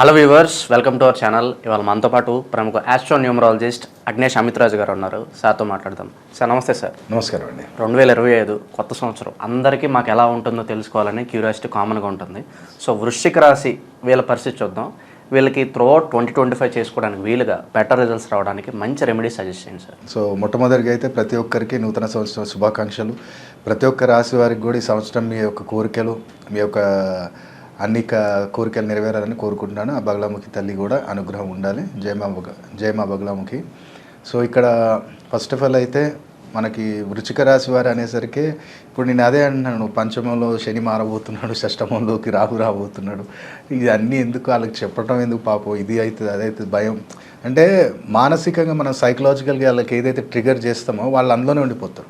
Hello viewers welcome to our channel ఇవాళ మనతో పాటు ప్రముఖ ఆస్ట్రో న్యూమరాలజిస్ట్ అగ్నేష్ అమిత్రాజు గారు ఉన్నారు. సార్తో మాట్లాడదాం. సార్ నమస్తే సార్. నమస్కారం అండి. రెండు వేల ఇరవై ఐదు కొత్త సంవత్సరం. అందరికీ మాకు ఎలా ఉంటుందో తెలుసుకోవాలని క్యూరియాసిటీ కామన్గా ఉంటుంది. సో వృశ్చిక రాశి వీళ్ళ పరిస్థితి చూద్దాం. వీళ్ళకి త్రూ ట్వంటీ ట్వంటీ ఫైవ్ చేసుకోవడానికి వీలుగా బెటర్ రిజల్ట్స్ రావడానికి మంచి రెమెడీ సజెస్ట్ చేయండి సార్. సో మొట్టమొదటిగా అయితే ప్రతి ఒక్కరికి నూతన సంవత్సరం శుభాకాంక్షలు. ప్రతి ఒక్క రాశి వారికి కూడా ఈ సంవత్సరం మీ యొక్క కోరికలు మీ యొక్క అన్ని క- కోరికలు నెరవేరాలని కోరుకుంటున్నాను. ఆ బగలాముఖి తల్లి కూడా అనుగ్రహం ఉండాలి. జయమా బగ జయమా బగలాముఖి. సో ఇక్కడ ఫస్ట్ ఆఫ్ ఆల్ అయితే మనకి వృచిక రాశి వారు అనేసరికి ఇప్పుడు నేను అదే అంటున్నాను. పంచమంలో శని మారబోతున్నాడు షష్టమంలోకి రాహు రాబోతున్నాడు. ఇది అన్నీ ఎందుకు వాళ్ళకి చెప్పడం ఎందుకు పాపం? ఇది అవుతుంది అదైతుంది భయం. అంటే మానసికంగా మనం సైకలాజికల్గా వాళ్ళకి ఏదైతే ట్రిగర్ చేస్తామో వాళ్ళు అందులోనే ఉండిపోతారు.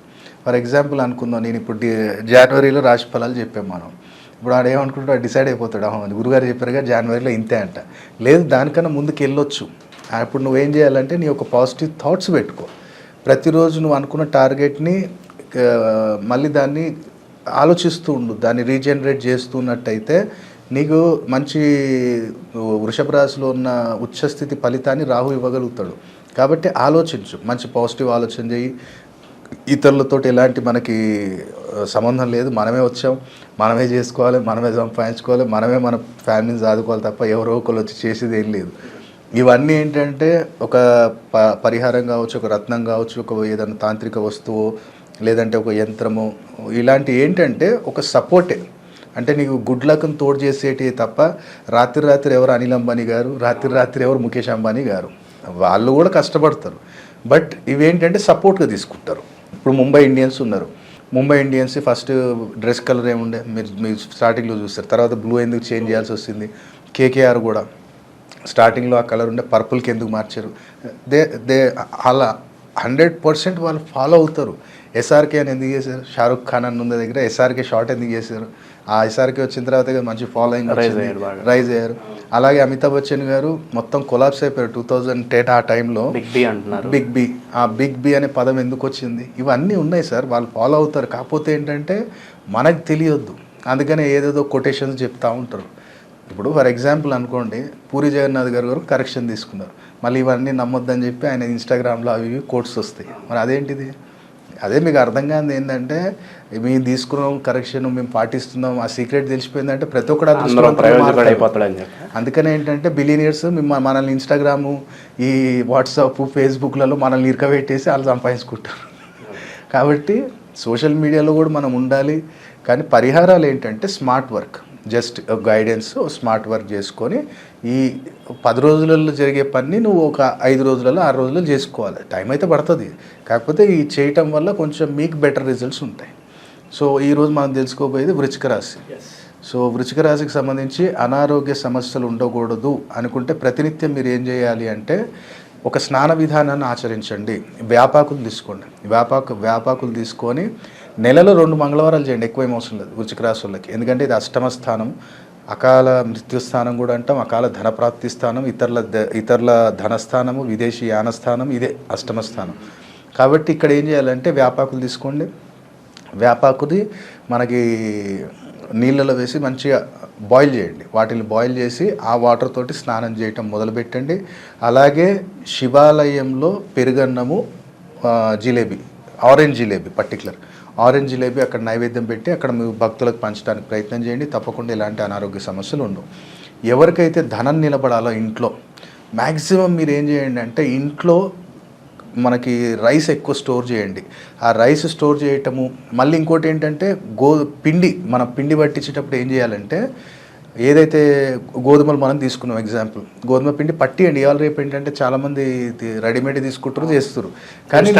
ఫర్ ఎగ్జాంపుల్ అనుకుందాం నేను ఇప్పుడు జనవరిలో రాశి ఫలాలు చెప్పాము మనం. ఇప్పుడు ఆడు ఏమనుకుంటాడు? డిసైడ్ అయిపోతాడు. అవును గురుగారు చెప్పారుగా జనవరిలో ఇంతే అంట. లేదు దానికన్నా ముందుకు వెళ్ళొచ్చు. అప్పుడు నువ్వేం చేయాలంటే నీ ఒక పాజిటివ్ థాట్స్ పెట్టుకో. ప్రతిరోజు నువ్వు అనుకున్న టార్గెట్ని మళ్ళీ దాన్ని ఆలోచిస్తూ ఉండు. దాన్ని రీజనరేట్ చేస్తున్నట్టయితే నీకు మంచి వృషభ రాశిలో ఉన్న ఉచ్చస్థితి ఫలితాన్ని రాహు ఇవ్వగలుగుతాడు. కాబట్టి ఆలోచించు. మంచి పాజిటివ్ ఆలోచన చేయి. ఇతరులతో ఎలాంటి మనకి సంబంధం లేదు. మనమే వచ్చాం. మనమే చేసుకోవాలి. మనమే సంపాదించుకోవాలి. మనమే మన ఫ్యామిలీని సాదుకోవాలి తప్ప ఎవరో ఒకరు వచ్చి చేసేది ఏం లేదు. ఇవన్నీ ఏంటంటే ఒక ప పరిహారం కావచ్చు ఒక రత్నం కావచ్చు ఒక ఏదైనా తాంత్రిక వస్తువు లేదంటే ఒక యంత్రము ఇలాంటి ఏంటంటే ఒక సపోర్టే. అంటే నీకు గుడ్ లక్ను తోడు చేసేటి తప్ప రాత్రి రాత్రి ఎవరు అనిల్ అంబానీ గారు రాత్రి రాత్రి ఎవరు ముఖేష్ అంబానీ గారు. వాళ్ళు కూడా కష్టపడతారు. బట్ ఇవేంటంటే సపోర్ట్గా తీసుకుంటారు. ఇప్పుడు ముంబై ఇండియన్స్ ఉన్నారు. Mumbai Indians first dress colour ఏముండే? మీరు మీరు స్టార్టింగ్లో చూస్తారు. తర్వాత బ్లూ ఎందుకు చేంజ్ చేయాల్సి వస్తుంది? కేకేఆర్ కూడా. స్టార్టింగ్లో ఆ కలర్ ఉండే పర్పుల్కి ఎందుకు మార్చారు? దే దే అలా హండ్రెడ్ పర్సెంట్ వాళ్ళు ఫాలో అవుతారు. ఎస్ఆర్కే అని ఎందుకు చేశారు? షారుఖ్ ఖాన్ అని ఉన్న దగ్గర ఎస్ఆర్కే షార్ట్ ఎందుకు చేశారు? ఆ ఎస్ఆర్కే వచ్చిన తర్వాత మంచి ఫాలోయింగ్. రైజ్ అయ్యారు అలాగే అమితాబ్ బచ్చన్ గారు మొత్తం కొలాప్స్ అయిపోయారు టూ థౌజండ్ టెట్ ఆ టైంలో బిగ్ బి అంటున్నారు. బిగ్ బి ఆ బిగ్ బి అనే పదం ఎందుకు వచ్చింది? ఇవన్నీ ఉన్నాయి సార్. వాళ్ళు ఫాలో అవుతారు. కాకపోతే ఏంటంటే మనకు తెలియొద్దు. అందుకనే ఏదేదో కొటేషన్స్ చెప్తా ఉంటారు. ఇప్పుడు ఫర్ ఎగ్జాంపుల్ అనుకోండి పూరి జగన్నాథ్ గారు గారు కరెక్షన్ తీసుకున్నారు. మళ్ళీ ఇవన్నీ నమ్మొద్దని చెప్పి ఆయన ఇన్స్టాగ్రామ్లో అవి ఇవి కోట్స్ వస్తాయి. మరి అదేంటిది? అదే మీకు అర్థం కానిది ఏంటంటే మేము తీసుకున్నాం కరెక్షన్ మేము పాటిస్తున్నాం ఆ సీక్రెట్ తెలిసిపోయిందంటే ప్రతి ఒక్కడు. అయిపోతాడని అందుకనే ఏంటంటే బిలీనియర్స్ మిమ్మల్ని మనల్ని ఇన్స్టాగ్రాము ఈ వాట్సాప్ ఫేస్బుక్లలో మనల్ని ఇరకబెట్టేసి వాళ్ళు సంపాదించుకుంటారు. కాబట్టి సోషల్ మీడియాలో కూడా మనం ఉండాలి. కానీ పరిహారాలు ఏంటంటే smart work just guidance smart work చేసుకొని ఈ పది రోజులలో జరిగే పని నువ్వు ఒక ఐదు రోజులలో ఆరు రోజులలో చేసుకోవాలి. టైం అయితే పడుతుంది. కాకపోతే ఈ చేయటం వల్ల కొంచెం మీకు బెటర్ రిజల్ట్స్ ఉంటాయి. సో ఈరోజు మనం తెలుసుకోబోయేది వృచ్చిక రాశి. సో వృచ్చిక రాశికి సంబంధించి అనారోగ్య సమస్యలు ఉండకూడదు అనుకుంటే ప్రతినిత్యం మీరు ఏం చేయాలి అంటే ఒక స్నాన విధానాన్ని ఆచరించండి. వ్యాపాకులు తీసుకోండి. వ్యాపాకు వ్యాపాకులు తీసుకొని నెలలో రెండు మంగళవారాలు చేయండి. ఎక్కువ ఏం అవసరం లేదు వృచ్చిక ఎందుకంటే ఇది అష్టమ స్థానం. అకాల మృత్యుస్థానం కూడా అంటాం. అకాల ధనప్రాప్తి స్థానం ఇతరుల ద- ఇతరుల ధనస్థానము విదేశీ యానస్థానం ఇదే అష్టమ స్థానం. కాబట్టి ఇక్కడ ఏం చేయాలంటే వ్యాపాకులు తీసుకోండి. వ్యాపాకుది మనకి నీళ్ళలో వేసి మంచిగా బాయిల్ చేయండి. వాటిని బాయిల్ చేసి ఆ వాటర్ తోటి స్నానం చేయటం మొదలుపెట్టండి. అలాగే శివాలయంలో పెరుగన్నము jalebi orange jalebi particular orange jalebi అక్కడ నైవేద్యం పెట్టి అక్కడ మీ భక్తులకు పంచడానికి ప్రయత్నం చేయండి. తప్పకుండా ఇలాంటి అనారోగ్య సమస్యలు ఉండవు. ఎవరికైతే ధనం నిలబడాలో ఇంట్లో మ్యాక్సిమం మీరు ఏం చేయండి అంటే ఇంట్లో మనకి రైస్ ఎక్కువ స్టోర్ చేయండి. ఆ రైస్ స్టోర్ చేయటము మళ్ళీ ఇంకోటి ఏంటంటే గో పిండి మన పిండి పట్టించేటప్పుడు ఏం చేయాలంటే ఏదైతే గోధుమలు మనం తీసుకున్నాం ఎగ్జాంపుల్ గోధుమ పిండి పట్టియండి. ఇవాళ రేపు ఏంటంటే చాలామంది రెడీమేడ్ తీసుకుంటారు చేస్తారు. కానీ.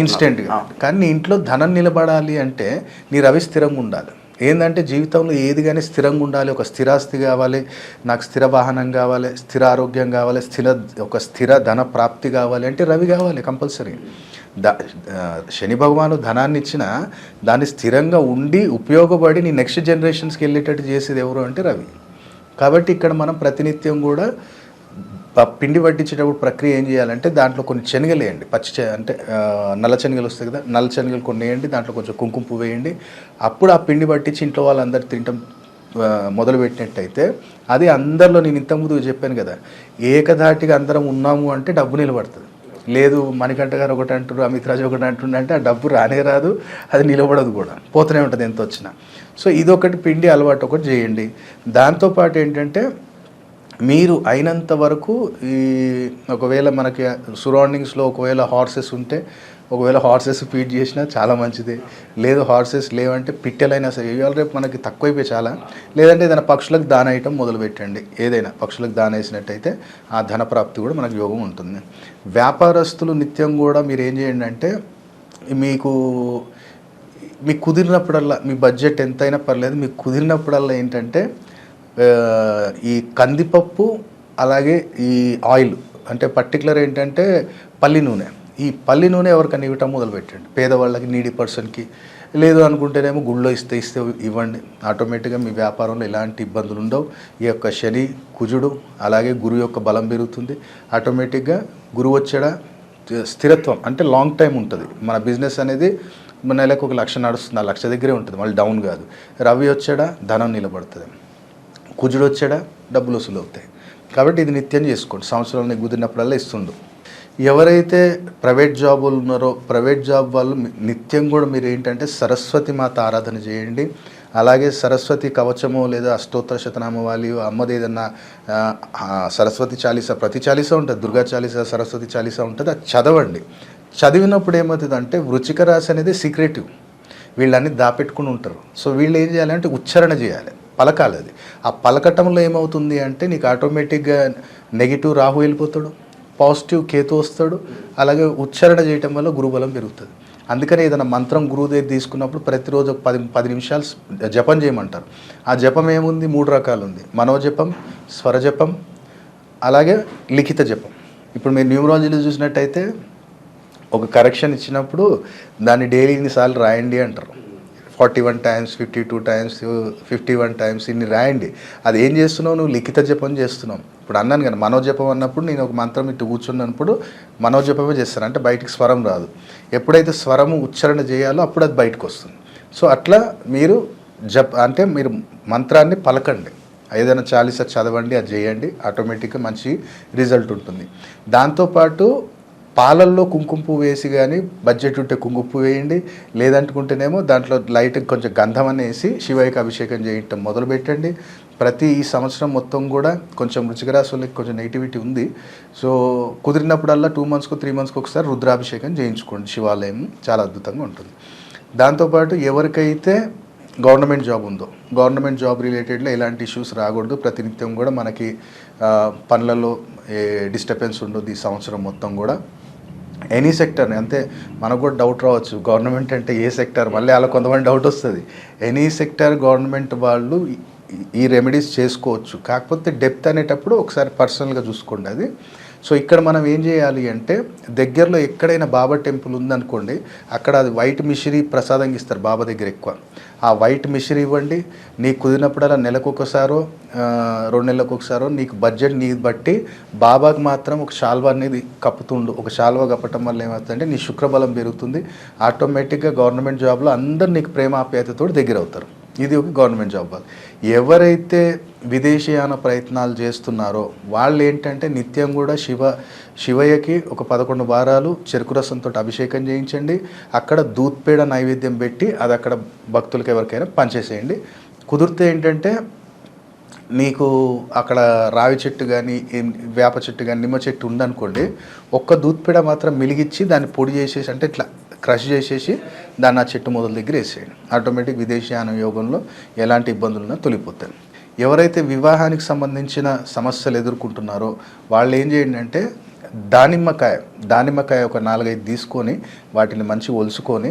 ఇన్స్టెంట్గా. కానీ నీ ఇంట్లో ధనం నిలబడాలి అంటే నీ రవి స్థిరంగా ఉండాలి. ఏంటంటే జీవితంలో ఏది కానీ స్థిరంగా ఉండాలి ఒక స్థిరాస్తి కావాలి నాకు స్థిర వాహనం కావాలి స్థిర ఆరోగ్యం కావాలి స్థిర ఒక స్థిర ధన ప్రాప్తి కావాలి అంటే రవి కావాలి కంపల్సరీ. ద శని భగవాను ధనాన్ని ఇచ్చిన దాన్ని స్థిరంగా ఉండి ఉపయోగపడి నీ నెక్స్ట్ జనరేషన్స్కి వెళ్ళేటట్టు చేసేది ఎవరు అంటే రవి. కాబట్టి ఇక్కడ మనం ప్రతినిత్యం కూడా పిండి పట్టించేటప్పుడు ప్రక్రియ ఏం చేయాలంటే దాంట్లో కొన్ని శనగలు వేయండి. పచ్చి అంటే నల్ల శనగలు వస్తాయి కదా నల్ల శనగలు కొన్ని వేయండి దాంట్లో కొంచెం కుంకుమ పువ్వు వేయండి. అప్పుడు ఆ పిండి పట్టించి ఇంట్లో వాళ్ళందరూ తినటం మొదలు మొదలుపెట్టినట్టయితే అది అందరిలో నేను ఇంతకుముందు చెప్పాను కదా ఏకధాటిగా అందరం ఉన్నాము అంటే డబ్బు నిలబడుతుంది. లేదు మణికంఠ గారు ఒకటి అంటారు అమిత్ రాజు ఒకటి అంటుండే అంటే ఆ డబ్బు రానే రాదు అది నిలబడదు కూడా పోతూనే ఉంటుంది ఎంత వచ్చినా. సో ఇది ఒకటి పిండి అలవాటు ఒకటి చేయండి. దాంతోపాటు ఏంటంటే మీరు అయినంత వరకు ఈ ఒకవేళ మనకి సరౌండింగ్స్లో ఒకవేళ హార్సెస్ ఉంటే ఒకవేళ హార్సెస్ ఫీడ్ చేసినా చాలా మంచిది. లేదు హార్సెస్ లేవంటే పిట్టెలైనా సరే ఇవాళ రేపు మనకి తక్కువైపోయి చాలా. లేదంటే ఏదైనా పక్షులకు దాన వేయటం మొదలు పెట్టండి ఏదైనా పక్షులకు దాన వేసినట్టయితే ఆ ధన ప్రాప్తి కూడా మనకు యోగం ఉంటుంది. వ్యాపారస్తులు నిత్యం కూడా మీరు ఏం చేయండి అంటే మీకు మీకు కుదిరినప్పుడల్లా మీ బడ్జెట్ ఎంతైనా పర్లేదు మీకు కుదిరినప్పుడల్లా ఏంటంటే ఈ కందిపప్పు అలాగే ఈ ఆయిల్ అంటే పర్టికులర్ ఏంటంటే పల్లి నూనె. ఈ పల్లి నూనె ఎవరికైనా ఇవ్వటం మొదలు పెట్టండి పేదవాళ్ళకి నీడి పర్సన్కి లేదు అనుకుంటేనేమో గుళ్ళో ఇస్తే ఇస్తే ఇవ్వండి. ఆటోమేటిక్గా మీ వ్యాపారంలో ఎలాంటి ఇబ్బందులు ఉండవు. ఈ యొక్క శని కుజుడు అలాగే గురువు యొక్క బలం పెరుగుతుంది. ఆటోమేటిక్గా గురువు వచ్చాడ? స్థిరత్వం అంటే లాంగ్ టైం ఉంటుంది. మన బిజినెస్ అనేది మన నెలకు ఒక లక్ష నడుస్తుంది. ఆ లక్ష దగ్గరే ఉంటుంది. మళ్ళీ డౌన్ కాదు. రవి వచ్చాడా? ధనం నిలబడుతుంది. కుజుడు వచ్చాడా డబ్బులు వసూలు అవుతాయి. కాబట్టి ఇది నిత్యం చేసుకోండి. సంవత్సరంలో కుదిరినప్పుడల్లా ఇస్తుండు. ఎవరైతే ప్రైవేట్ జాబులు ఉన్నారో ప్రైవేట్ జాబ్ వాళ్ళు నిత్యం కూడా మీరు ఏంటంటే సరస్వతి మాత ఆరాధన చేయండి. అలాగే సరస్వతి కవచము లేదా అష్టోత్తర శతనామవాలి అమ్మది ఏదన్నా సరస్వతి చాలీసా ప్రతి చాలీస ఉంటుంది. దుర్గా చాలీస సరస్వతి చాలీస ఉంటుంది. అది చదవండి. చదివినప్పుడు ఏమవుతుందంటే వృచిక రాశి అనేది సీక్రెటివ్ వీళ్ళని దాపెట్టుకుని ఉంటారు. సో వీళ్ళు ఏం చేయాలంటే ఉచ్చారణ చేయాలి. పలకాలి అది. ఆ పలకటంలో ఏమవుతుంది అంటే నీకు ఆటోమేటిక్గా నెగిటివ్ రాహు వెళ్ళిపోతాడు పాజిటివ్ కేతు వస్తాడు అలాగే ఉచ్చారణ చేయటం వల్ల గురుబలం పెరుగుతుంది. అందుకని ఏదైనా మంత్రం గురువు దగ్గర తీసుకున్నప్పుడు ప్రతిరోజు ఒక పది పది నిమిషాలు జపం చేయమంటారు. ఆ జపం ఏముంది? మూడు రకాలు ఉంది మనోజపం స్వరజపం అలాగే లిఖిత జపం. ఇప్పుడు మీరు న్యూమరాలజీలో చూసినట్టయితే ఒక కరెక్షన్ ఇచ్చినప్పుడు దాన్ని డైలీ ఇన్నిసార్లు రాయండి అంటారు. Forty one times fifty two times fifty one times ఇన్ని రాయండి. అది ఏం చేస్తున్నావు? నువ్వు లిఖిత జపం చేస్తున్నావు. ఇప్పుడు అన్నాను కదా మనోజపం అన్నప్పుడు నేను ఒక మంత్రం ఇటు కూర్చున్నప్పుడు మనోజపమే చేస్తాను. అంటే బయటికి స్వరం రాదు. ఎప్పుడైతే స్వరము ఉచ్చారణ చేయాలో అప్పుడు అది బయటకు వస్తుంది. సో అట్లా మీరు జప్ అంటే మీరు మంత్రాన్ని పలకండి. ఏదైనా చాలీసా చదవండి అది చేయండి. ఆటోమేటిక్గా మంచి రిజల్ట్ ఉంటుంది. దాంతోపాటు పాలల్లో కుంకుమ పువ్వు వేసి కానీ బడ్జెట్ ఉంటే కుంకుమ పువ్వు వేయండి. లేదంటుకుంటేనేమో దాంట్లో లైట్ కొంచెం గంధం అనేసి శివయ్యకి అభిషేకం చేయటం మొదలు పెట్టండి ప్రతి ఈ సంవత్సరం మొత్తం కూడా కొంచెం రుచిక రాశులకి కొంచెం నెగిటివిటీ ఉంది. సో కుదిరినప్పుడల్లా టూ మంత్స్కు త్రీ మంత్స్కి ఒకసారి రుద్రాభిషేకం చేయించుకోండి శివాలయం. చాలా అద్భుతంగా ఉంటుంది. దాంతోపాటు ఎవరికైతే గవర్నమెంట్ జాబ్ ఉందో గవర్నమెంట్ జాబ్ రిలేటెడ్లో ఎలాంటి ఇష్యూస్ రాకూడదు. ప్రతినిత్యం కూడా మనకి పనులలో పనులలో డిస్టర్బెన్స్ ఉండదు ఈ సంవత్సరం మొత్తం కూడా. ఎనీ సెక్టర్ని అంతే మనకు కూడా డౌట్ రావచ్చు. గవర్నమెంట్ అంటే ఏ సెక్టర్ మళ్ళీ అలా కొంతమంది డౌట్ వస్తుంది. ఎనీ సెక్టర్ గవర్నమెంట్ వాళ్ళు ఈ- రెమెడీస్ చేసుకోవచ్చు. కాకపోతే డెప్త్ అనేటప్పుడు ఒకసారి పర్సనల్గా చూసుకోండి అది. సో ఇక్కడ మనం ఏం చేయాలి అంటే దగ్గరలో ఎక్కడైనా బాబా టెంపుల్ ఉందనుకోండి అక్కడ అది వైట్ మిషరీ ప్రసాదంగా ఇస్తారు బాబా దగ్గర ఎక్కువ. ఆ వైట్ మిషరీ ఇవ్వండి నీకు కుదిరినప్పుడల్లా నెలకు ఒకసారో రెండు నెలలకు ఒకసారో నీకు బడ్జెట్ నీ బట్టి బాబాకి మాత్రం ఒక శాల్వా అనేది కప్పుతుండు. ఒక శాల్వా కప్పటం వల్ల ఏమవుతుందంటే నీ శుక్రబలం పెరుగుతుంది. ఆటోమేటిక్గా గవర్నమెంట్ జాబ్లో అందరు నీకు ప్రేమాప్యాయతతో దగ్గర అవుతారు ఇది ఒక గవర్నమెంట్ జాబ్ వాళ్ళు ఎవరైతే విదేశీయాన ప్రయత్నాలు చేస్తున్నారో వాళ్ళు ఏంటంటే నిత్యం కూడా శివ శివయ్యకి ఒక పదకొండు వారాలు చెరుకు రసంతో అభిషేకం చేయించండి. అక్కడ దూత్పేడ నైవేద్యం పెట్టి అది అక్కడ భక్తులకి ఎవరికైనా పనిచేసేయండి కుదిరితే ఏంటంటే నీకు అక్కడ రావి చెట్టు కానీ వేప చెట్టు కానీ నిమ్మ చెట్టు ఉందనుకోండి ఒక్క దూత్పేడ మాత్రం మిలిగిచ్చి దాన్ని పొడి చేసేసి అంటే ఇట్లా క్రష్ చేసేసి దాన్ని ఆ చెట్టు మొదల దగ్గర వేసేయండి. ఆటోమేటిక్ విదేశీయాన యోగంలో ఎలాంటి ఇబ్బందులున్నా తొలిపోతాయి. ఎవరైతే వివాహానికి సంబంధించిన సమస్యలు ఎదుర్కొంటున్నారో వాళ్ళు ఏం చేయండి అంటే దానిమ్మకాయ దానిమ్మకాయ ఒక నాలుగైదు తీసుకొని వాటిని మంచి ఒలుసుకొని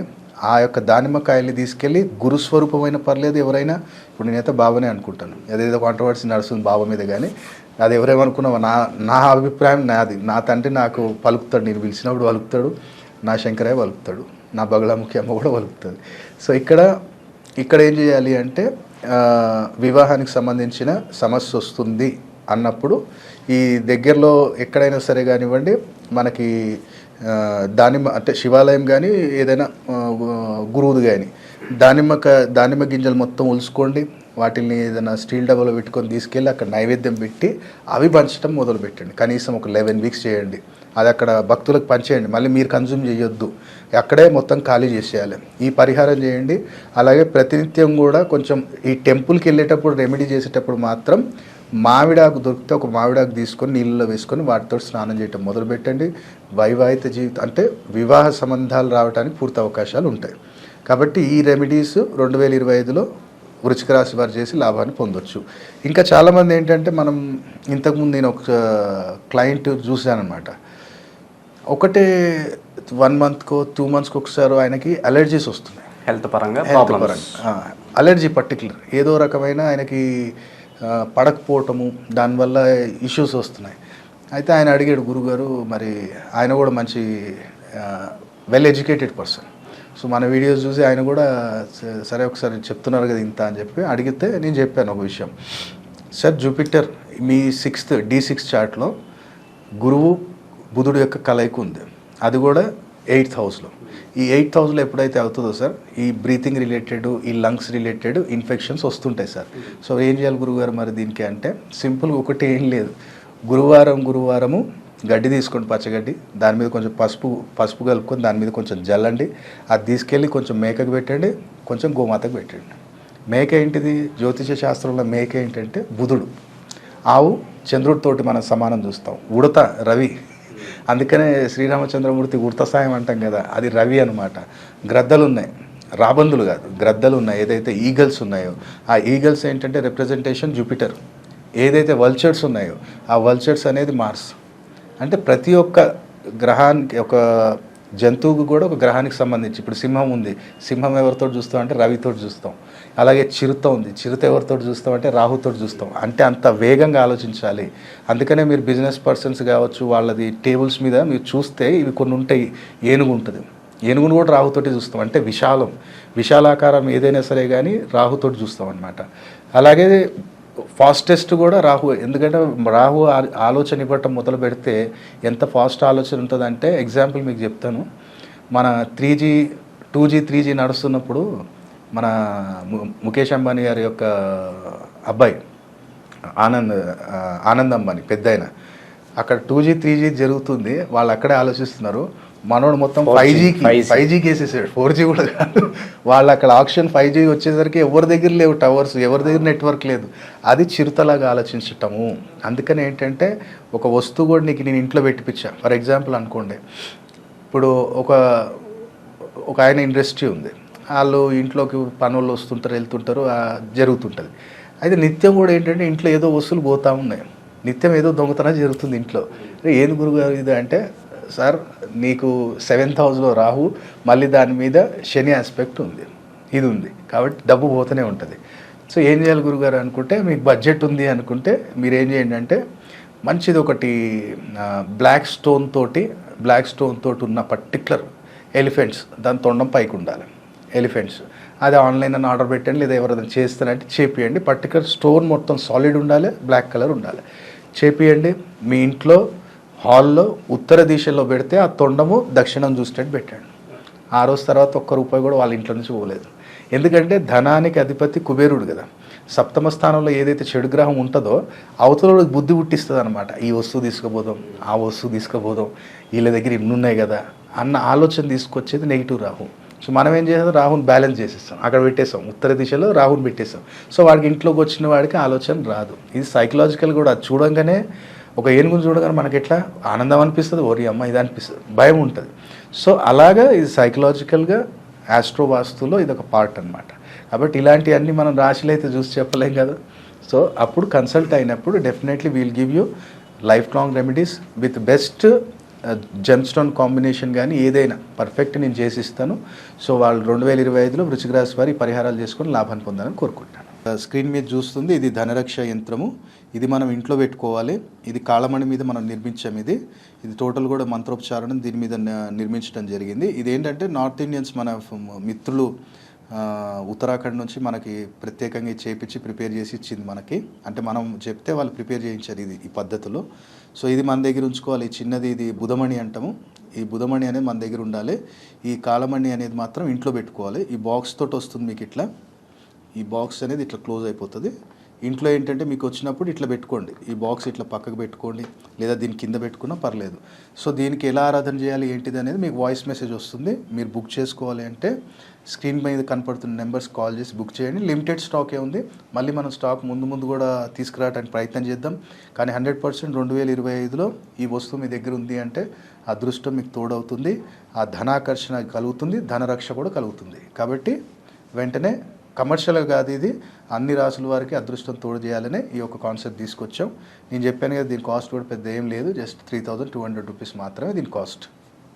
ఆ యొక్క దానిమ్మకాయల్ని తీసుకెళ్ళి గురుస్వరూపమైన పర్లేదు ఎవరైనా. ఇప్పుడు నేనైతే బాబానే అనుకుంటాను. ఏదేదో కాంట్రవర్సీ నడుస్తుంది బాబా మీద కానీ అది ఎవరేమనుకున్నావో? నా నా అభిప్రాయం నాది. నా తండ్రి నాకు పలుకుతాడు నేను పిలిచినప్పుడు పలుకుతాడు. నా శంకరయ్య వలుపుతాడు నా బగళాముఖి అమ్మ కూడా వలుపుతుంది. సో ఇక్కడ ఇక్కడ ఏం చేయాలి అంటే వివాహానికి సంబంధించిన సమస్య వస్తుంది అన్నప్పుడు ఈ దగ్గరలో ఎక్కడైనా సరే కానివ్వండి మనకి దానిమ్మ అంటే శివాలయం కానీ ఏదైనా గురువుది కానీ దానిమ్మ క- దానిమ్మ గింజలు మొత్తం ఉలుసుకోండి వాటిని ఏదైనా స్టీల్ డబ్బాలో పెట్టుకొని తీసుకెళ్ళి అక్కడ నైవేద్యం పెట్టి అవి పంచడం మొదలు పెట్టండి కనీసం ఒక లెవెన్ వీక్స్ చేయండి. అది అక్కడ భక్తులకు పంచేయండి మళ్ళీ మీరు కన్జ్యూమ్ చేయొద్దు. అక్కడే మొత్తం ఖాళీ చేసేయాలి. ఈ పరిహారం చేయండి. అలాగే ప్రతినిత్యం కూడా కొంచెం ఈ టెంపుల్కి వెళ్ళేటప్పుడు రెమెడీ చేసేటప్పుడు మాత్రం మామిడాకు దొరికితే ఒక మామిడాకు తీసుకొని నీళ్ళలో వేసుకొని వాటితో స్నానం చేయటం మొదలుపెట్టండి. వైవాహిత జీవితం అంటే వివాహ సంబంధాలు రావడానికి పూర్తి అవకాశాలు ఉంటాయి. కాబట్టి ఈ రెమెడీస్ రెండు వేల ఇరవై ఐదులో వృచ్చిక రాశి వారు చేసి లాభాన్ని పొందొచ్చు. ఇంకా చాలామంది ఏంటంటే మనం ఇంతకుముందు నేను ఒక క్లయింట్ చూశానమాట ఒకటే వన్ మంత్కో టూ మంత్స్కి ఒకసారి ఆయనకి అలర్జీస్ వస్తున్నాయి. హెల్త్ పరంగా హెల్త్ పరంగా అలర్జీ పర్టికులర్ ఏదో రకమైన ఆయనకి పడకపోవటము దానివల్ల ఇష్యూస్ వస్తున్నాయి. అయితే ఆయన అడిగాడు గురుగారు మరి ఆయన కూడా మంచి వెల్ ఎడ్యుకేటెడ్ పర్సన్ సో మన వీడియోస్ చూసి ఆయన కూడా సరే ఒకసారి చెప్తున్నారు కదా ఇంత అని చెప్పి అడిగితే నేను చెప్పాను ఒక విషయం. సార్ జూపిటర్ మీ సిక్స్త్ డి సిక్స్ చార్ట్లో గురువు బుధుడు యొక్క కలయిక ఉంది. అది కూడా ఎయిత్ హౌస్లో. ఈ ఎయిత్ హౌస్లో ఎప్పుడైతే అవుతుందో సార్ ఈ బ్రీతింగ్ రిలేటెడ్ ఈ లంగ్స్ రిలేటెడ్ ఇన్ఫెక్షన్స్ వస్తుంటాయి సార్. సో ఏం చేయాలి గురువుగారు మరి దీనికి అంటే సింపుల్గా ఒకటి ఏం లేదు. గురువారం గురువారము గడ్డి తీసుకోండి పచ్చగడ్డి. దాని మీద కొంచెం పసుపు పసుపు కలుపుకొని దాని మీద కొంచెం జల్లండి. అది తీసుకెళ్ళి కొంచెం మేకకు పెట్టండి కొంచెం గోమాతకు పెట్టండి. మేక ఏంటిది? జ్యోతిష శాస్త్రంలో మేక ఏంటంటే బుధుడు. ఆవు చంద్రుడితోటి మనం సమానం చూస్తాం. ఉడత రవి. అందుకనే శ్రీరామచంద్రమూర్తి ఉడత సాయం అంటాం కదా అది రవి అనమాట గ్రద్దలు ఉన్నాయి రాబందులు కాదు గ్రద్దలు ఉన్నాయి ఏదైతే ఈగల్స్ ఉన్నాయో ఆ ఈగల్స్ ఏంటంటే రిప్రజెంటేషన్ జూపిటర్ ఏదైతే వల్చర్స్ ఉన్నాయో ఆ వల్చర్స్ అనేది మార్స్ అంటే ప్రతి ఒక్క గ్రహానికి ఒక జంతువుకు కూడా ఒక గ్రహానికి సంబంధించి ఇప్పుడు సింహం ఉంది. సింహం ఎవరితో చూస్తాం అంటే రవితో చూస్తాం. అలాగే చిరుత ఉంది. చిరుత ఎవరితో చూస్తాం అంటే రాహుతో చూస్తాం. అంటే అంత వేగంగా ఆలోచించాలి. అందుకనే మీరు బిజినెస్ పర్సన్స్ కావచ్చు వాళ్ళది టేబుల్స్ మీద మీరు చూస్తే ఇవి కొన్ని ఉంటాయి. ఏనుగు ఉంటుంది. ఏనుగును కూడా రాహుతోటి చూస్తాం. అంటే విశాలం. విశాలాకారం ఏదైనా సరే కానీ రాహుతోటి చూస్తాం అనమాట అలాగే ఫాస్టెస్ట్ కూడా రాహు ఎందుకంటే రాహు ఆ- ఆలోచన ఇవ్వటం మొదలు పెడితే ఎంత ఫాస్ట్ ఆలోచన ఉంటుందంటే ఎగ్జాంపుల్ మీకు చెప్తాను. మన three G two G three G నడుస్తున్నప్పుడు మన ము- ముఖేష్ అంబానీ గారి యొక్క అబ్బాయి ఆనంద్ ఆనంద్ అంబానీ పెద్ద అక్కడ టూ జీ త్రీ జీ జరుగుతుంది. వాళ్ళు అక్కడే ఆలోచిస్తున్నారు. మనోడు మొత్తం 4G, ఫైవ్ జీకి 5G. ఫైవ్ జీకి వేసేసాడు. ఫోర్ జీ కూడా కాదు. వాళ్ళు అక్కడ ఆప్షన్ ఫైవ్ జీ వచ్చేసరికి ఎవరి దగ్గర లేవు టవర్స్ ఎవరి దగ్గర నెట్వర్క్ లేదు. అది చిరుతలాగా ఆలోచించటము. అందుకని ఏంటంటే ఒక వస్తువు కూడా నీకు నేను ఇంట్లో పెట్టిపించా. ఫర్ ఎగ్జాంపుల్ అనుకోండి. ఇప్పుడు ఒక ఒక ఆయన ఇండస్ట్రీ ఉంది. వాళ్ళు ఇంట్లోకి పనులు వస్తుంటారు వెళ్తుంటారు జరుగుతుంటుంది. అయితే నిత్యం కూడా ఏంటంటే ఇంట్లో ఏదో వస్తువులు పోతూ ఉన్నాయి. నిత్యం ఏదో దొంగతనం జరుగుతుంది ఇంట్లో. ఏంది గురుగారు ఇది అంటే సార్ నీకు సెవెంత్ హౌస్లో రాహు మళ్ళీ దాని మీద శని ఆస్పెక్ట్ ఉంది. ఇది ఉంది. కాబట్టి డబ్బు పోతూనే ఉంటుంది. సో ఏం చేయాలి గురుగారు అనుకుంటే మీకు బడ్జెట్ ఉంది అనుకుంటే మీరు ఏం చేయండి అంటే మంచిది ఒకటి బ్లాక్ స్టోన్ తోటి బ్లాక్ స్టోన్ తోటి ఉన్న పర్టికులర్ ఎలిఫెంట్స్ దాని తొండం పైకి ఉండాలి. ఎలిఫెంట్స్ అది ఆన్లైన్ అని ఆర్డర్ పెట్టండి లేదా ఎవరైనా చేస్తారంటే చేపియండి. పర్టికులర్ స్టోన్ మొత్తం సాలిడ్ ఉండాలి బ్లాక్ కలర్ ఉండాలి. చేపియండి. మీ ఇంట్లో హాల్లో ఉత్తర దిశలో పెడితే ఆ తొండము దక్షిణం చూసేటట్టు పెట్టాడు. ఆ రోజు తర్వాత ఒక్క రూపాయి కూడా వాళ్ళ ఇంట్లో నుంచి పోలేదు. ఎందుకంటే ధనానికి అధిపతి కుబేరుడు కదా. సప్తమ స్థానంలో ఏదైతే చెడు గ్రహం ఉంటుందో అవతల బుద్ధి పుట్టిస్తుంది అనమాట ఈ వస్తువు తీసుకుపోదాం ఆ వస్తువు తీసుకుపోదాం వీళ్ళ దగ్గర ఇన్ని ఉన్నాయి కదా అన్న ఆలోచన తీసుకొచ్చేది నెగిటివ్ రాహు. సో మనం ఏం చేస్తాం రాహుని బ్యాలెన్స్ చేసేస్తాం. అక్కడ పెట్టేస్తాం. ఉత్తర దిశలో రాహుని పెట్టేస్తాం. సో వాడికి ఇంట్లోకి వచ్చిన వాడికి ఆలోచన రాదు. ఇది సైకలాజికల్ కూడా. అది చూడంగానే ఒక ఏనుగును చూడగానే మనకి ఎట్లా ఆనందం అనిపిస్తుంది ఓరి అమ్మ ఇది అనిపిస్తుంది భయం ఉంటుంది. సో అలాగా ఇది సైకలాజికల్గా ఆస్ట్రో వాస్తులో ఇది ఒక పార్ట్ అనమాట కాబట్టి ఇలాంటివన్నీ మనం రాశిలో అయితే చూసి చెప్పలేం కదా. సో అప్పుడు కన్సల్ట్ అయినప్పుడు definitely we'll give you lifelong remedies with best gemstone combination కానీ ఏదైనా పర్ఫెక్ట్ నేను చేసి ఇస్తాను. సో వాళ్ళు రెండు వేల ఇరవై ఐదులో వృచ్చిక రాశి వారి పరిహారాలు చేసుకొని లాభాన్ని పొందాలని కోరుకుంటాను స్క్రీన్ మీద చూస్తుంది. ఇది ధనరక్ష యంత్రము. ఇది మనం ఇంట్లో పెట్టుకోవాలి. ఇది కాళమణి మీద మనం నిర్మించాం ఇది. ఇది టోటల్ కూడా మంత్రోపచారణం దీని మీద నిర్మించడం జరిగింది. ఇది ఏంటంటే నార్త్ ఇండియన్స్ మన మిత్రులు ఉత్తరాఖండ్ నుంచి మనకి ప్రత్యేకంగా చేపించి ప్రిపేర్ చేసి ఇచ్చింది మనకి. అంటే మనం చెప్తే వాళ్ళు ప్రిపేర్ చేయించారు ఇది ఈ పద్ధతిలో. సో ఇది మన దగ్గర ఉంచుకోవాలి. చిన్నది ఇది బుధమణి అంటాము. ఈ బుధమణి అనేది మన దగ్గర ఉండాలి. ఈ కాలమణి అనేది మాత్రం ఇంట్లో పెట్టుకోవాలి. ఈ బాక్స్ తోటి వస్తుంది మీకు ఇట్లా. ఈ బాక్స్ అనేది ఇట్లా క్లోజ్ అయిపోతుంది. ఇంట్లో ఏంటంటే మీకు వచ్చినప్పుడు ఇట్లా పెట్టుకోండి. ఈ బాక్స్ ఇట్లా పక్కకు పెట్టుకోండి. లేదా దీని కింద పెట్టుకున్నా పర్లేదు. సో దీనికి ఎలా ఆరాధన చేయాలి ఏంటిది అనేది మీకు వాయిస్ మెసేజ్ వస్తుంది. మీరు బుక్ చేసుకోవాలి అంటే స్క్రీన్ మీద కనపడుతున్న నెంబర్స్ కాల్ చేసి బుక్ చేయండి. లిమిటెడ్ స్టాకే ఉంది. మళ్ళీ మనం స్టాక్ ముందు ముందు కూడా తీసుకురావడానికి ప్రయత్నం చేద్దాం. కానీ హండ్రెడ్ పర్సెంట్ రెండు వేల ఇరవై ఐదులో ఈ వస్తువు మీ దగ్గర ఉంది అంటే అదృష్టం మీకు తోడవుతుంది. ఆ ధనాకర్షణ కలుగుతుంది. ధనరక్ష కూడా కలుగుతుంది. కాబట్టి వెంటనే కమర్షియల్గా కాదు ఇది. అన్ని రాసుల వారికి అదృష్టం తోడు చేయాలనే ఈ యొక్క కాన్సెప్ట్ తీసుకొచ్చాం. నేను చెప్పాను కదా దీని కాస్ట్ కూడా పెద్ద ఏం లేదు. Just three thousand two hundred rupees మాత్రమే దీని కాస్ట్